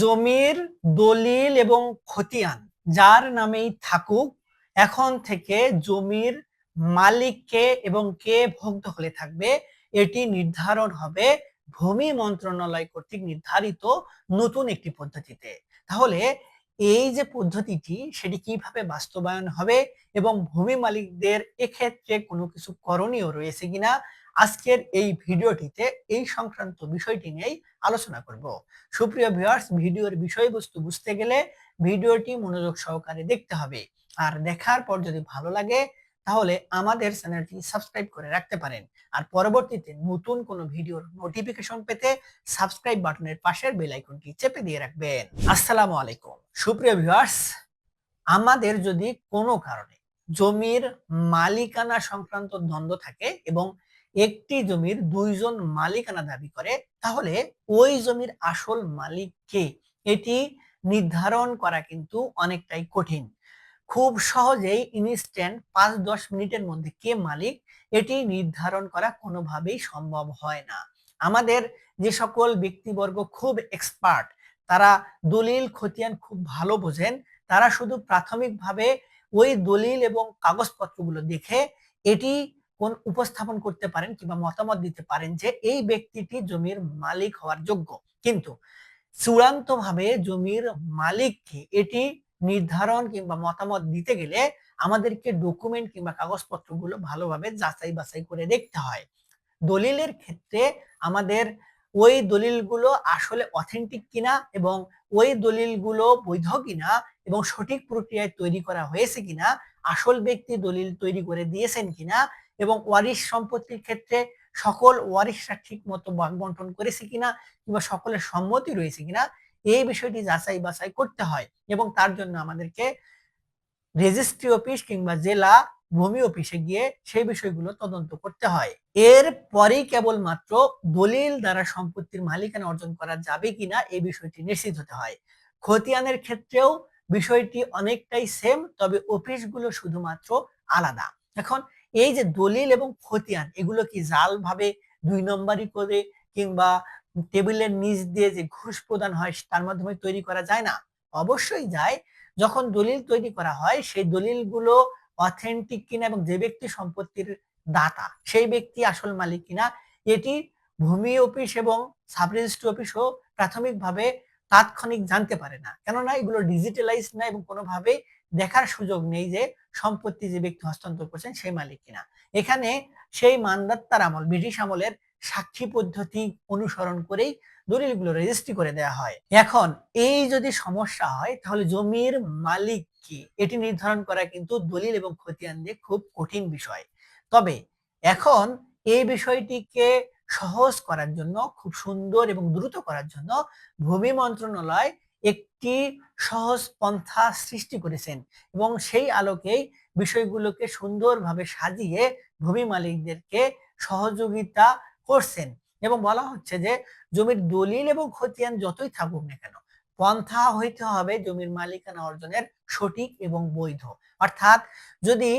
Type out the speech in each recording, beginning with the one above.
জমির দলিল এবং খতিয়ান, যার নামেই থাকুক, এখন থেকে জমির মালিক কে এবং কে ভোগ দখলে থাকবে, এটি নির্ধারণ হবে ভূমি মন্ত্রণালয় কর্তৃক নির্ধারিত নতুন একটি পদ্ধতিতে। তাহলে এই যে পদ্ধতিটি, সেটি কীভাবে বাস্তবায়ন হবে এবং ভূমি মালিকদের এক্ষেত্রে কোনো কিছু করণীয় রয়েছে কিনা, আজকের এই ভিডিওটিতে এই সংক্রান্ত বিষয়টি নিয়েই আলোচনা করব। সুপ্রিয় ভিউয়ার্স ভিডিওর বিষয়বস্তু বুঝতে গেলে ভিডিওটি মনোযোগ সহকারে দেখতে হবে। আর দেখার পর যদি ভালো লাগে তাহলে আমাদের চ্যানেলটি সাবস্ক্রাইব করে রাখতে পারেন। আর পরবর্তীতে নতুন কোনো ভিডিওর নোটিফিকেশন পেতে সাবস্ক্রাইব বাটনের পাশের বেল আইকনটি চেপে দিয়ে রাখবেন। আসসালামু আলাইকুম। সুপ্রিয় ভিউয়ার্স আমাদের যদি কোনো কারণে জমির মালিকানা সংক্রান্ত দ্বন্দ্ব থাকে এবং একটি জমির দুইজন মালিকানা দাবি করে, তাহলে ওই জমির আসল মালিক কে এটি নির্ধারণ করা কিন্তু অনেকটাই কঠিন। খুব সহজেই ইনস্ট্যান্ট পাঁচ দশ মিনিটের মধ্যে কে মালিক? এটি নির্ধারণ করা কোনোভাবেই সম্ভব হয় না। আমাদের যে সকল ব্যক্তিবর্গ খুব এক্সপার্ট তারা দলিল, খতিয়ান খুব ভালো বোঝেন, তারা শুধু প্রাথমিকভাবে ওই দলিল এবং কাগজপত্রগুলো দেখে এটি কোন উপস্থাপন করতে পারেন কিংবা মতামত দিতে পারেন যে এই ব্যক্তিটি জমির মালিক হওয়ার যোগ্য। কিন্তু চূড়ান্তভাবে জমির মালিককে এটি নির্ধারণ কিংবা মতামত দিতে গেলে আমাদেরকে ডকুমেন্ট কিংবা কাগজপত্রগুলো ভালোভাবে যাচাই বাছাই করে দেখতে হয়। দলিলের ক্ষেত্রে আমাদের ওই দলিলগুলো আসলে অথেন্টিক কিনা এবং ওই দলিলগুলো বৈধ কিনা এবং সঠিক প্রক্রিয়ায় তৈরি করা হয়েছে কিনা, আসল ব্যক্তি দলিল তৈরি করে দিয়েছেন কিনা এবং ওয়ারিশ সম্পত্তির ক্ষেত্রে সকল ওয়ারিশরা ঠিক মতো ভাগ বন্টন করেছে কিনা কিংবা সকলের সম্মতি রয়েছে কিনা এই বিষয়টি যাচাই বাছাই করতে হয় এবং তার জন্য আমাদেরকে রেজিস্ট্রি অফিস কিংবা জেলা ভূমি অফিসে গিয়ে সেই বিষয়গুলো তদন্ত করতে হয়। এর পরেই কেবলমাত্র দলিল দ্বারা সম্পত্তির মালিকানা অর্জন করা যাবে কিনা এই বিষয়টি নিশ্চিত হতে হয়। খতিয়ানের ক্ষেত্রেও বিষয়টি অনেকটাই সেম তবে অফিসগুলো শুধুমাত্র আলাদা। এখন এই যে দলিল এবং খতিয়ান, এগুলো কি জাল ভাবে দুই নম্বরই করে কিংবা টেবিলের নিচ দিয়ে যে ঘুষ প্রদান হয় তার মাধ্যমে তৈরি করা যায় না? অবশ্যই যায়। যখন দলিল তৈরি করা হয়, সেই দলিলগুলো অথেন্টিক কিনা এবং যে ব্যক্তি সম্পত্তির দাতা, সেই ব্যক্তি আসল মালিক কিনা, এটি ভূমি অফিস এবং সাব রেজিস্ট্রি অফিসও প্রাথমিকভাবে তাৎক্ষণিক জানতে পারে না। কেননা এগুলো ডিজিটালাইজ না এবং কোনোভাবেই দেখার সুযোগ নেই যে সম্পত্তি যে ব্যক্তি হস্তান্তর করছেন সেই মালিক কিনা। এখানে সেই মানদাত্তার আমল, ব্রিটিশ আমলের সাক্ষী পদ্ধতি অনুসরণ করেই দলিলগুলো রেজিস্ট্রি করে দেওয়া হয়। এখন এই যদি সমস্যা হয়, তাহলে জমির মালিক কি? এটি নির্ধারণ করা কিন্তু দলিল এবং খতিয়ান দিয়ে খুব কঠিন বিষয়। তবে এখন এই বিষয়টিকে সহজ করার জন্য, খুব সুন্দর এবং দ্রুত করার জন্য ভূমি মন্ত্রণালয় একটি সহজ পন্থা সৃষ্টি করেছেন এবং সেই আলোকেই বিষয়গুলোকে সুন্দরভাবে সাজিয়ে ভূমি মালিকদেরকে সহযোগিতা করছেন। এবং বলা হচ্ছে যে, জমির দলিল এবং খতিয়ান যতই থাকুক না কেন, পন্থা হইতে হবে জমির মালিকানা অর্জনের সঠিক এবং বৈধ। অর্থাৎ যদি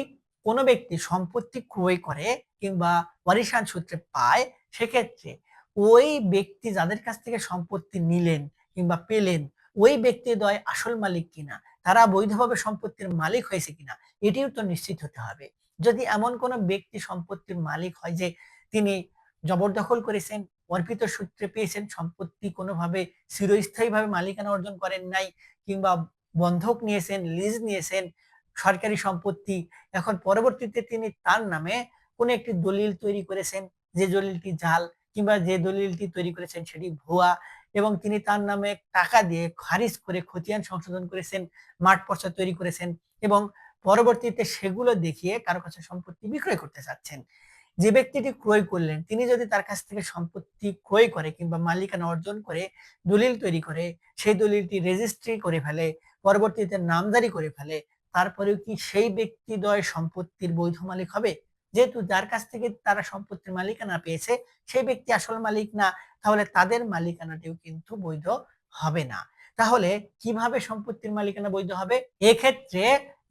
কোনো ব্যক্তি সম্পত্তি ক্রয় করে কিংবা ওয়ারিশান সূত্রে পায়, সেক্ষেত্রে ওই ব্যক্তি যাদের কাছ থেকে সম্পত্তি নিলেন কিংবা পেলেন, ওই ব্যক্তি দয় আসল মালিক কিনা, তারা বৈধভাবে সম্পত্তির মালিক হয়েছে কিনা, এটিও তো নিশ্চিত হতে হবে। যদি এমন কোনো ব্যক্তি সম্পত্তির মালিক হয় যে তিনি জবরদখল করেছেন, অর্পিত সূত্রে পেয়েছেন, সম্পত্তি কোনোভাবে চিরস্থায়ীভাবে মালিকানা অর্জন করেন নাই কিংবা বন্ধক নিয়েছেন লিজ নিয়েছেন, সরকারি সম্পত্তি, এখন পরবর্তীতে তিনি তার নামে কোন একটি দলিল তৈরি করেছেন, যে দলিলটি জাল কিংবা যে দলিলটি তৈরি করেছেন সেটি ভুয়া এবং তিনি তার নামে টাকা দিয়ে খারিজ করে খতিয়ান সংশোধন করেছেন, মাঠ পর্চা তৈরি করেছেন এবং পরবর্তীতে সেগুলো দেখিয়ে কারও কাছে সম্পত্তি বিক্রয় করতে চাচ্ছেন। যে ব্যক্তিটি ক্রয় করলেন, তিনি যদি তার কাছ থেকে সম্পত্তি ক্রয় করে কিংবা মালিকানা অর্জন করে, দলিল তৈরি করে, সেই দলিলটি রেজিস্ট্রি করে ফেলে, পরবর্তীতে নামজারি করে ফেলে, তারপরেও কি সেই ব্যক্তিদ্বয় সম্পত্তির বৈধ মালিক হবে? যেহেতু যার কাছ থেকে তারা সম্পত্তির মালিকানা পেয়েছে, সেই ব্যক্তি আসল মালিক না, তাহলে তাদের মালিকানাটিও কিন্তু বৈধ হবে না। তাহলে কীভাবে সম্পত্তির মালিকানা বৈধ হবে? এক্ষেত্রে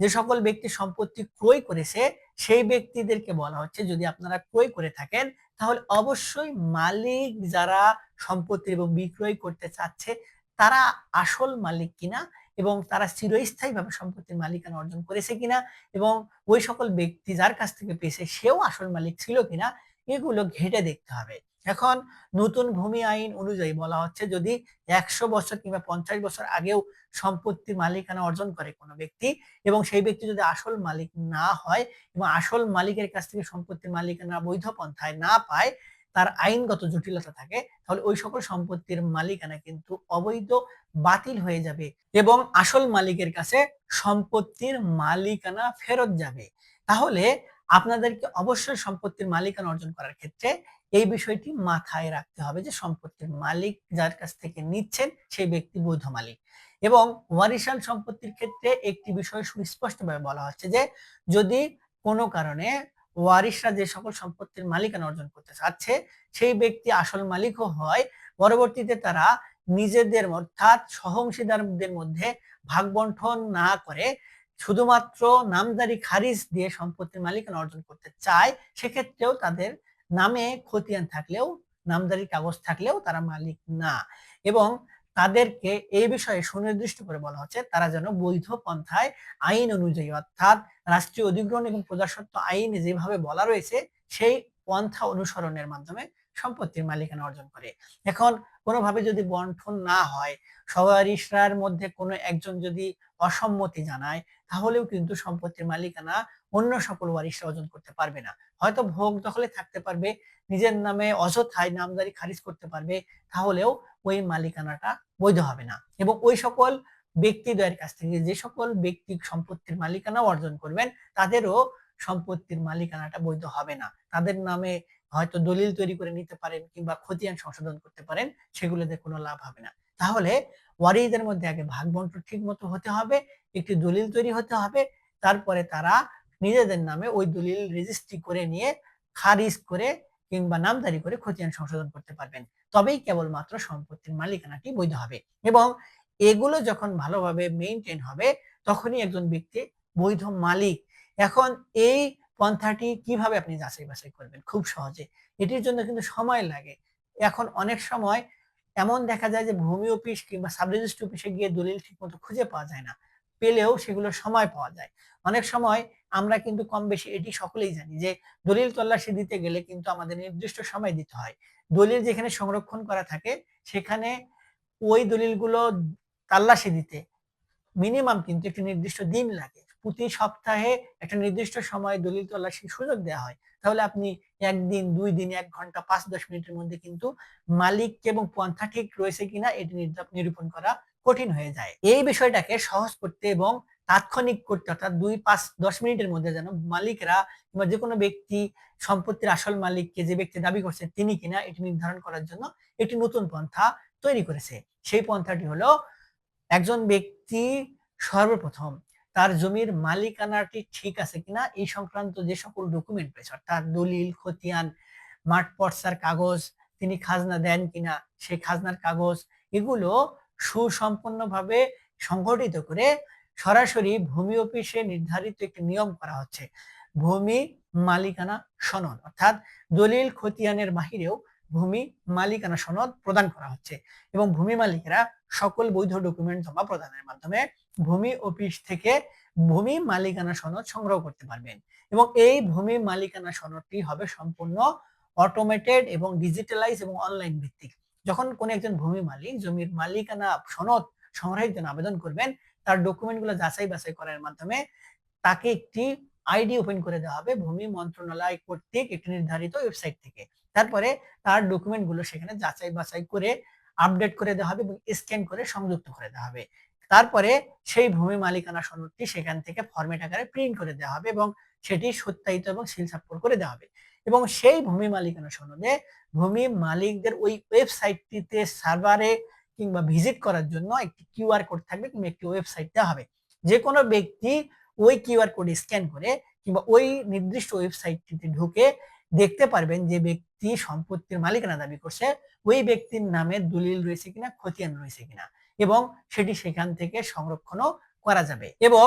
যে সকল ব্যক্তি সম্পত্তি ক্রয় করেছে, সেই ব্যক্তিদেরকে বলা হচ্ছে যদি আপনারা ক্রয় করে থাকেন, তাহলে অবশ্যই মালিক যারা সম্পত্তি এবং বিক্রয় করতে চাচ্ছে, তারা আসল মালিক কিনা এবং তারা চিরস্থায়ীভাবে সম্পত্তির মালিকানা অর্জন করেছে কিনা এবং ওই সকল ব্যক্তি যার কাছ থেকে পেয়েছে, সেও আসল মালিক ছিল কিনা, এগুলো ঘেটে দেখতে হবে। এখন নতুন ভূমি আইন অনুযায়ী বলা হচ্ছে যদি একশো বছর কিংবা পঞ্চাশ বছর আগেও সম্পত্তির মালিকানা অর্জন করে কোনো ব্যক্তি এবং সেই ব্যক্তি যদি আসল মালিক না হয় এবং আসল মালিকের কাছ থেকে সম্পত্তির মালিকানা বৈধ পন্থায় না পায়, তার আইনগত জটিলতা থাকে, তাহলে ওই সকল সম্পত্তির মালিকানা কিন্তু অবৈধ, বাতিল হয়ে যাবে এবং আসল মালিকের কাছে সম্পত্তির মালিকানা ফেরত যাবে। তাহলে আপনাদেরকে অবশ্যই সম্পত্তির মালিকানা অর্জন করার ক্ষেত্রে এই বিষয়টি মাথায় রাখতে হবে যে সম্পত্তির মালিক যার কাছ থেকে নিচ্ছেন সেই ব্যক্তি বৈধ মালিক। এবং ওয়ারিশাল সম্পত্তির ক্ষেত্রে একটি বিষয় সুস্পষ্টভাবে বলা হচ্ছে যে যদি কোনো কারণে ওয়ারিশরা যে সকল সম্পত্তির মালিকানা অর্জন করতে চাচ্ছে, সেই ব্যক্তি আসল মালিকও হয়। পরবর্তীতে তারা নিজেদের অর্থাৎ সহংশীদারদের মধ্যে ভাগ বন্টন না করে শুধুমাত্র নামদারি খারিজ দিয়ে সম্পত্তির মালিকানা অর্জন করতে চায়, সেক্ষেত্রেও তাদের নামে খতিয়ান থাকলেও নামদারি কাগজ থাকলেও তারা মালিক না। এবং তাদেরকে এই বিষয়ে সুনির্দিষ্ট করে বলা হচ্ছে, তারা যেন বৈধ পন্থায় আইন অনুযায়ী, অর্থাৎ রাষ্ট্রীয় অধিগ্রহণ এবং প্রজাস্বত্ব আইনে যেভাবে বলা রয়েছে, সেই পন্থা অনুসরণের মাধ্যমে সম্পত্তির মালিকানা অর্জন করে। এখন কোনোভাবে যদি বন্টন না হয় সবারিশরার মধ্যে কোনো একজন যদি অসম্মতি জানায়, তাহলেও কিন্তু সম্পত্তির মালিকানা অন্য সকল ওয়ারিশরা অর্জন করতে পারবে না। হয়তো ভোগ দখলে থাকতে পারবে, নিজের নামে অযথায় নামদারি খারিজ করতে পারবে, তাহলেও ওই মালিকানাটা বৈধ হবে না। এবং ওই সকল ব্যক্তিদ্বয়ের কাছ থেকে যে সকল ব্যক্তি সম্পত্তির মালিকানা অর্জন করবেন, তাদেরও সম্পত্তির মালিকানাটা বৈধ হবে না। তাদের নামে হয়তো দলিল তৈরি করে নিতে পারেন কিংবা খতিয়ান সংশোধন করতে পারেন, সেগুলোতে কোনো লাভ হবে না। তাহলে ওয়ারিদের মধ্যে আগে ভাগ বন্টন ঠিক মতো হতে হবে, একটি দলিল তৈরি হতে হবে, তারপরে তারা নিজেদের নামে ওই দলিল রেজিস্ট্রি করে নিয়ে খারিজ করে কিংবা নামদারি করে খতিয়ান সংশোধন করতে পারবেন। তবেই কেবলমাত্র সম্পত্তির মালিকানাটি বৈধ হবে এবং এগুলো যখন ভালোভাবে মেনটেন হবে, তখনই একজন ব্যক্তি বৈধ মালিক। এখন এই পন্থাটি কীভাবে আপনি যাচাই বাছাই করবেন? খুব সহজে। এটির জন্য কিন্তু সময় লাগে। এখন অনেক সময় এমন দেখা যায় যে ভূমি অফিস কিংবা সাব রেজিস্ট্রি অফিসে গিয়ে দলিল ঠিক মতো খুঁজে পাওয়া যায় না। পেলেও সেগুলো সময় পাওয়া যায়। অনেক সময় আমরা কিন্তু কম বেশি, এটি সকলেই জানি যে দলিল তল্লাশি দিতে গেলে কিন্তু আমাদের নির্দিষ্ট সময় দিতে হয়। দলিল যেখানে সংরক্ষণ করা থাকে, সেখানে ওই দলিলগুলো তাল্লাশি দিতে মিনিমাম কিন্তু একটি নির্দিষ্ট দিন লাগে। প্রতি সপ্তাহে একটা নির্দিষ্ট সময় দলিল তল্লাশির সুযোগ দেওয়া হয়। তাহলে আপনি একদিন, দুই দিন, এক ঘণ্টা, পাঁচ, দশ মিনিটের মধ্যে কিন্তু মালিক এবং পন্থা ঠিক রয়েছে কিনা এটি নিরূপণ করা কঠিন হয়ে যায়। এই বিষয়টাকে সহজ করতে এবং তাৎক্ষণিক করতে অর্থাৎ দুই পাঁচ দশ মিনিটের মধ্যে যেন মালিকরা কিংবা যে কোনো ব্যক্তি সম্পত্তির আসল মালিককে যে ব্যক্তি দাবি করছে তিনি কিনা এটি নির্ধারণ করার জন্য একটি নতুন পন্থা তৈরি করেছে। সেই পন্থাটি হলো একজন ব্যক্তি সর্বপ্রথম তার জমির মালিকানাটি ঠিক আছে কিনা এই সংক্রান্ত যে সকল ডকুমেন্ট পেয়েছে অর্থাৎ দলিল, খতিয়ান, মাঠ পর্সার কাগজ, তিনি খাজনা দেন কিনা, সেই খাজনার কাগজ, এগুলো সুসম্পন্নভাবে সংগঠিত করে সরাসরি ভূমি অফিসে নির্ধারিত একটি নিয়ম করা হচ্ছে। ভূমি মালিকানা সনদ, অর্থাৎ দলিল খতিয়ানের বাহিরেও ভূমি মালিকানা সনদ প্রদান করা হচ্ছে এবং ভূমি মালিকেরা সকল বৈধ ডকুমেন্ট জমা প্রদানের মাধ্যমে ভূমি অফিস থেকে ভূমি মালিকানা সনদ সংগ্রহ করতে পারবেন এবং এই ভূমি মালিকানা সনদটি হবে সম্পূর্ণ অটোমেটেড এবং ডিজিটালাইজ এবং অনলাইন ভিত্তিক। যখন কোন একজন ভূমি মালিক, জমির মালিকানা, সনদ সংগ্রহের জন্য আবেদন করবেন, তার ডকুমেন্টগুলো যাচাই বাছাই করার মাধ্যমে তাকে একটি আইডি ওপেন করে দেওয়া হবে ভূমি মন্ত্রণালয় কর্তৃক একটি নির্ধারিত ওয়েবসাইট থেকে। তারপরে তার ডকুমেন্টগুলো সেখানে যাচাই বাছাই করে আপডেট করে দেওয়া হবে এবং স্ক্যান করে সংযুক্ত করে দেওয়া হবে। তারপরে সেই ভূমি মালিকানা সনদটি সেখান থেকে ফরমেট আকারে প্রিন্ট করে দেওয়া হবে এবং সেটি সত্যায়িত এবং সিল স্বাক্ষর করে দেওয়া হবে। এবং সেই ভূমি মালিকানা সনদে ভূমি মালিকদের ওই ওয়েবসাইটটিতে সার্ভারে কিংবা ভিজিট করার জন্য একটি কিউআর কোড থাকবে কিংবা একটি ওয়েবসাইট দেওয়া হবে। যে কোনো ব্যক্তি ওই কিউআর কোড স্ক্যান করে কিংবা ওই নির্দিষ্ট ওয়েবসাইটটিতে ঢুকে দেখতে পারবেন যে ব্যক্তি সম্পত্তির মালিকানা দাবি করছে, ওই ব্যক্তির নামে দলিল রয়েছে কিনা, খতিয়ান রয়েছে কিনা এবং সেটি সেখান থেকে সংরক্ষণও করা যাবে এবং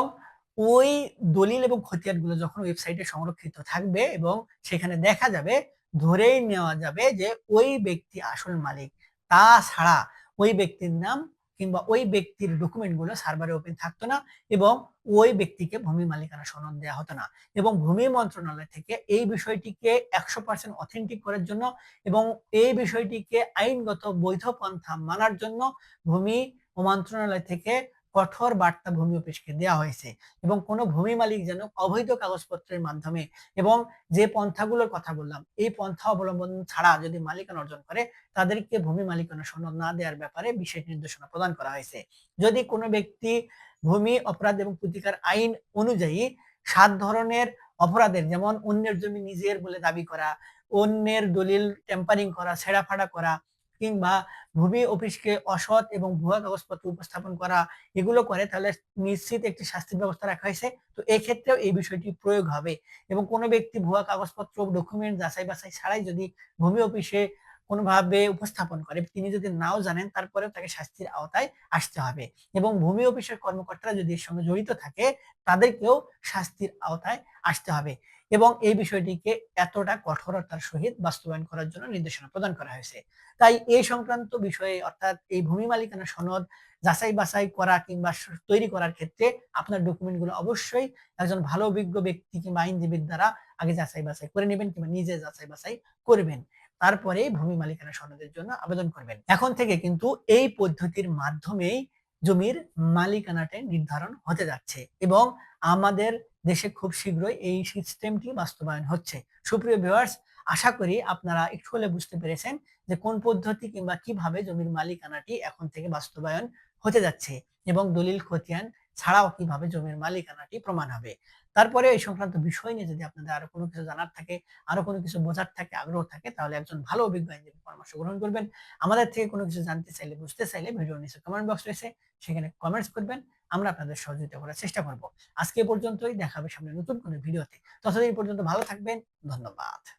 ওই দলিল এবং খতিয়ানগুলো যখন ওয়েবসাইটে সংরক্ষিত থাকবে এবং সেখানে দেখা যাবে, ধরেই নেওয়া যাবে যে ওই ব্যক্তি আসল মালিক। তাছাড়া ওই ব্যক্তির নাম কিংবা ওই ব্যক্তির ডকুমেন্টগুলো সার্ভারে ওপেন থাকতো না এবং ওই ব্যক্তিকে ভূমি মালিকানা সনদ দেওয়া হতো না এবং ভূমি মন্ত্রণালয় থেকে এই বিষয়টিকে একশো পার্সেন্ট অথেন্টিক করার জন্য এবং এই বিষয়টিকে আইনগত বৈধ পন্থা মানার জন্য ভূমি মন্ত্রণালয় থেকে কঠোর বার্তা ভূমি অফিসকে দেওয়া হয়েছে এবং কোনো ভূমি মালিক যেন অবৈধ কাগজপত্রের মাধ্যমে এবং যে পন্থাগুলোর কথা বললাম, এই পন্থা অবলম্বন ছাড়া যদি মালিকানা অর্জন করে, তাদেরকে ভূমি মালিকানা সনদ না দেওয়ার ব্যাপারে বিশেষ নির্দেশনা প্রদান করা হয়েছে। যদি কোনো ব্যক্তি ভূমি, অপরাধ এবং প্রতিকার আইন অনুযায়ী সাত ধরনের অপরাধের, যেমন অন্যের জমি নিজের বলে দাবি করা, অন্যের দলিল টেম্পারিং করা ছেঁড়া ছেঁড়াফাড়া করা কিংবা ভূমি অফিসকে অসৎ এবং ভুয়া কাগজপত্র উপস্থাপন করা, এগুলো করে তাহলে নিশ্চিত একটি শাস্তির ব্যবস্থা রাখা হয়েছে। তো এই ক্ষেত্রেও এই বিষয়টি প্রয়োগ হবে এবং কোনো ব্যক্তি ভুয়া কাগজপত্র ডকুমেন্ট যাচাই বাছাই ছাড়াই যদি ভূমি অফিসে কোনোভাবে উপস্থাপন করে, তিনি যদি নাও জানেন তারপরেও তাকে শাস্তির আওতায় আসতে হবে এবং ভূমি অফিসের কর্মকর্তারা যদি এর সঙ্গে জড়িত থাকে, তাদেরকেও শাস্তির আওতায় আসতে হবে। এবং এই বিষয়টিকে এতটা কঠোরতার সহিত বাস্তবায়ন করার জন্য নির্দেশনা প্রদান করা হয়েছে। তাই এই সংক্রান্ত বিষয়ে অর্থাৎ এই ভূমি মালিকানা সনদ যাচাই বাছাই করা কিংবা তৈরি করার ক্ষেত্রে আপনার ডকুমেন্টগুলো অবশ্যই একজন ভালো অভিজ্ঞ ব্যক্তি কিংবা আইনজীবীর দ্বারা আগে যাচাই বাছাই করে নেবেন কিংবা নিজে যাচাই বাছাই করবেন। তারপরে ভূমি মালিকানা সনদের জন্য আবেদন করবেন। এখন থেকে কিন্তু এই পদ্ধতির মাধ্যমেই জমির মালিকানাটা নির্ধারণ হতে যাচ্ছে এবং আমাদের দেশে খুব শীঘ্রই এই সিস্টেমটি বাস্তবায়ন হচ্ছে। সুপ্রিয় ভিউয়ার্স আশা করি আপনারা একটু হলে বুঝতে পেরেছেন যে কোন পদ্ধতি কিংবা কীভাবে জমির মালিকানাটি এখন থেকে বাস্তবায়ন হতে যাচ্ছে এবং দলিল খতিয়ান ছাড়াও কীভাবে জমির মালিকানাটি প্রমাণ হবে। তারপরে এই সংক্রান্ত বিষয় নিয়ে যদি আপনাদের আরও কোনো কিছু জানার থাকে, আরও কোনো কিছু বোঝার থাকে, আগ্রহ থাকে, তাহলে একজন ভালো অভিজ্ঞ আইনজীবী পরামর্শ গ্রহণ করবেন। আমাদের থেকে কোনো কিছু জানতে চাইলে, বুঝতে চাইলে ভিডিও নিচে কমেন্ট বক্স রয়েছে, সেখানে কমেন্টস করবেন। আমরা আপনাদের সহযোগিতা করার চেষ্টা করব। আজকে পর্যন্তই। দেখাবে সামনে নতুন কোনো ভিডিওতে। ততদিন পর্যন্ত ভালো থাকবেন। ধন্যবাদ।